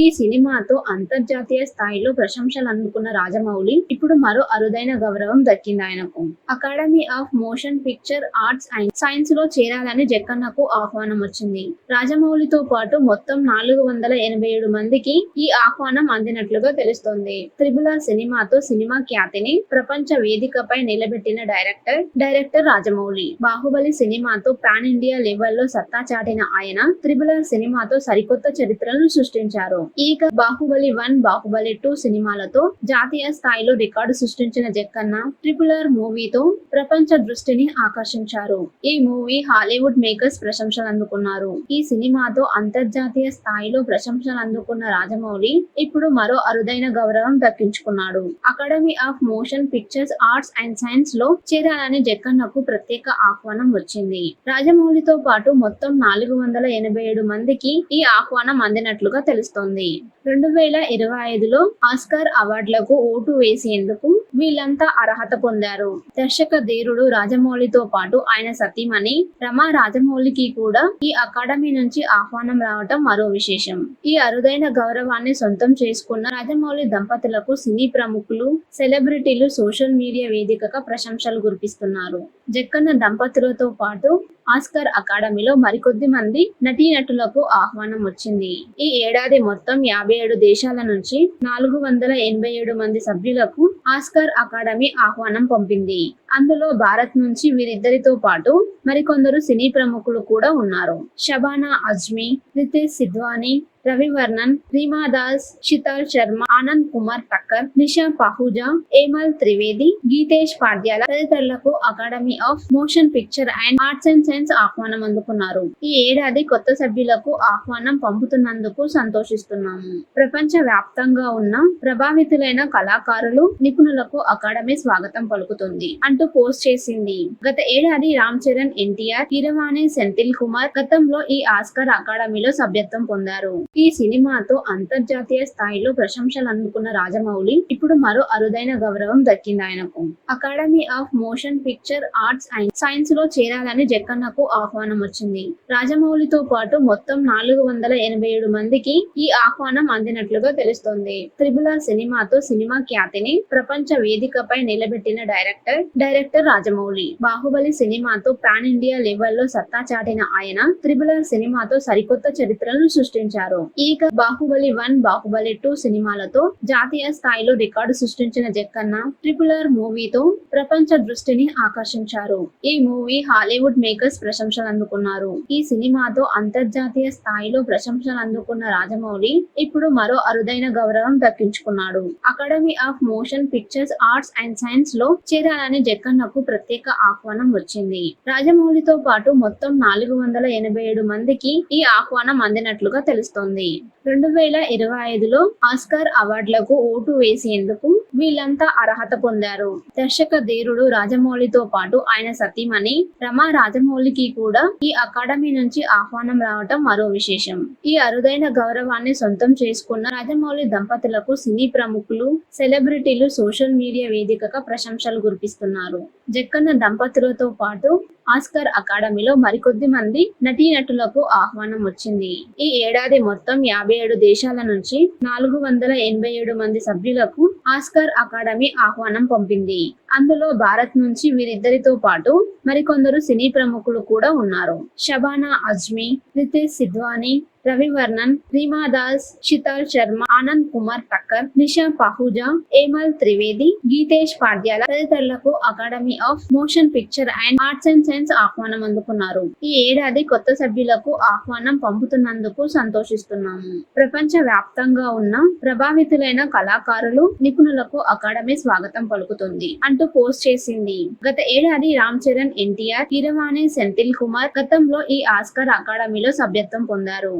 ఈ సినిమాతో అంతర్జాతీయ స్థాయిలో ప్రశంసలు అందుకున్న రాజమౌళి ఇప్పుడు మరో అరుదైన గౌరవం దక్కింది ఆయనకు Academy of Motion Picture Arts and సైన్స్లో చేరాలని జక్కన్నకు ఆహ్వానం వచ్చింది రాజమౌళితో పాటు మొత్తం నాలుగు వందల ఎనభై ఏడు మందికి ఈ ఆహ్వానం అందినట్లుగా తెలుస్తోంది. త్రిబుల సినిమాతో సినిమా ఖ్యాతిని ప్రపంచ వేదికపై నిలబెట్టిన డైరెక్టర్ డైరెక్టర్ రాజమౌళి. బాహుబలి సినిమాతో పాన్ ఇండియా లెవెల్లో సత్తా చాటిన ఆయన త్రిబుల సినిమాతో సరికొత్త చరిత్రను సృష్టించారు. ఈక బాహుబలి వన్ బాహుబలి టూ సినిమాలతో జాతీయ స్థాయిలో రికార్డు సృష్టించిన జక్కన్న ట్రిపులర్ మూవీతో ప్రపంచ దృష్టిని ఆకర్షించారు. ఈ మూవీ హాలీవుడ్ మేకర్స్ ప్రశంసలు అందుకున్నారు ఈ సినిమాతో అంతర్జాతీయ స్థాయిలో ప్రశంసలు అందుకున్న రాజమౌళి ఇప్పుడు మరో అరుదైన గౌరవం దక్కించుకున్నాడు. Academy of Motion Pictures Arts and సైన్స్లో చేరాలని జక్కన్నకు ప్రత్యేక ఆహ్వానం వచ్చింది. రాజమౌళితో పాటు మొత్తం నాలుగు వందల ఎనభై ఏడు మందికి ఈ ఆహ్వానం అందినట్లుగా తెలుస్తోంది. రెండు వేల ఇరవై ఐదులో ఆస్కార్ అవార్డులకు ఓటు వేసేందుకు వీళ్ళంతా అర్హత పొందారు. దర్శక ధీరుడు రాజమౌళితో పాటు ఆయన సతీమణి రమా రాజమౌళికి కూడా ఈ అకాడమీ నుంచి ఆహ్వానం రావటం మరో విశేషం. ఈ అరుదైన గౌరవాన్ని సొంతం చేసుకున్న రాజమౌళి దంపతులకు సినీ ప్రముఖులు సెలబ్రిటీలు సోషల్ మీడియా వేదికగా ప్రశంసలు కురిపిస్తున్నారు. జక్కన్న దంపతులతో పాటు ఆస్కార్ అకాడమీలో మరికొద్ది మంది నటీనటులకు ఆహ్వానం వచ్చింది. ఈ ఏడాది మొత్తం యాభై ఏడు దేశాల నుంచి నాలుగు వందల ఎనభై ఏడు మంది సభ్యులకు ఆస్కార్ అకాడమీ ఆహ్వానం పంపింది. అందులో భారత్ నుంచి వీరిద్దరితో పాటు మరికొందరు సినీ ప్రముఖులు కూడా ఉన్నారు. Shabana Azmi Ritesh Sidhwani రవివర్ణన్ Reema Das Sheetal Sharma Anand Kumar Tucker Nisha Pahuja ఏమల్ Trivedi Geetesh పాడ్యాల తదితరులకు Academy of Motion Picture and Arts and Science ఆహ్వానం అందుకున్నారు. ఈ ఏడాది కొత్త సభ్యులకు ఆహ్వానం పంపుతున్నందుకు సంతోషిస్తున్నాము. ప్రపంచ వ్యాప్తంగా ఉన్న ప్రభావితులైన కళాకారులు నిపుణులకు అకాడమీ స్వాగతం పలుకుతుంది అంటూ పోస్ట్ చేసింది. గత ఏడాది రామ్ చరణ్ ఎన్టీఆర్ కీరవాణి సెంతిల్ కుమార్ గతంలో ఈ ఆస్కర్ అకాడమీలో సభ్యత్వం పొందారు. ఈ సినిమాతో అంతర్జాతీయ స్థాయిలో ప్రశంసలు అందుకున్న రాజమౌళి ఇప్పుడు మరో అరుదైన గౌరవం దక్కింది ఆయనకు. Academy of Motion Picture Arts and సైన్స్లో చేరాలని జక్కన్నకు ఆహ్వానం వచ్చింది. రాజమౌళితో పాటు మొత్తం నాలుగు వందల ఎనభై ఏడు మందికి ఈ ఆహ్వానం అందినట్లుగా తెలుస్తోంది. త్రిబుల సినిమాతో సినిమా ఖ్యాతిని ప్రపంచ వేదికపై నిలబెట్టిన డైరెక్టర్ డైరెక్టర్ రాజమౌళి. బాహుబలి సినిమాతో పాన్ ఇండియా లెవెల్లో సత్తా చాటిన ఆయన త్రిబుల సినిమాతో సరికొత్త చరిత్రను సృష్టించారు. ఇక బాహుబలి వన్ బాహుబలి టూ సినిమాలతో జాతీయ స్థాయిలో రికార్డు సృష్టించిన జక్కన్న ట్రిపులర్ మూవీతో ప్రపంచ దృష్టిని ఆకర్షించారు. ఈ మూవీ హాలీవుడ్ మేకర్స్ ప్రశంసలు అందుకున్నారు ఈ సినిమాతో అంతర్జాతీయ స్థాయిలో ప్రశంసలు అందుకున్న రాజమౌళి ఇప్పుడు మరో అరుదైన గౌరవం దక్కించుకున్నాడు. Academy of Motion Pictures Arts and సైన్స్లో చేరాలని జక్కన్నకు ప్రత్యేక ఆహ్వానం వచ్చింది. రాజమౌళితో పాటు మొత్తం నాలుగు వందల ఎనభై ఏడు మందికి ఈ ఆహ్వానం అందినట్లుగా తెలుస్తోంది. రెండు వేల ఇరవై ఐదులో ఆస్కార్ అవార్డులకు ఓటు వేసేందుకు వీళ్ళంతా అర్హత పొందారు. దర్శక ధీరుడు రాజమౌళితో పాటు ఆయన సతీమణి రమా రాజమౌళికి కూడా ఈ అకాడమీ నుంచి ఆహ్వానం రావటం మరో విశేషం. ఈ అరుదైన గౌరవాన్ని సొంతం చేసుకున్న రాజమౌళి దంపతులకు సినీ ప్రముఖులు సెలబ్రిటీలు సోషల్ మీడియా వేదికగా ప్రశంసలు కురిపిస్తున్నారు. జక్కన్న దంపతులతో పాటు ఆస్కర్ అకాడమీలో మరికొద్ది మంది నటీనటులకు ఆహ్వానం వచ్చింది. ఈ ఏడాది మొత్తం యాభై ఏడు దేశాల నుంచి నాలుగు వందల ఎనభై ఏడు మంది సభ్యులకు ఆస్కర్ అకాడమీ ఆహ్వానం పంపింది. అందులో భారత్ నుంచి వీరిద్దరితో పాటు మరికొందరు సినీ ప్రముఖులు కూడా ఉన్నారు. Shabana Azmi Ritesh Sidhwani రవివర్ణన్ Reema Das Sheetal Sharma Anand Kumar Tucker Nisha Pahuja ఏమల్ Trivedi Geetesh పాడ్యాల తదితరులకు Academy of Motion Picture and Arts and Science ఆహ్వానం అందుకున్నారు. ఈ ఏడాది కొత్త సభ్యులకు ఆహ్వానం పంపుతున్నందుకు సంతోషిస్తున్నాము. ప్రపంచ వ్యాప్తంగా ఉన్న ప్రభావితులైన కళాకారులు నిపుణులకు అకాడమీ స్వాగతం పలుకుతుంది. అంటూ పోస్ట్ చేసింది. గత ఏడాది రామ్ చరణ్ ఎన్టీఆర్ కీరవాణి సెంథిల్ కుమార్ గతంలో ఈ ఆస్కర్ అకాడమీలో సభ్యత్వం పొందారు.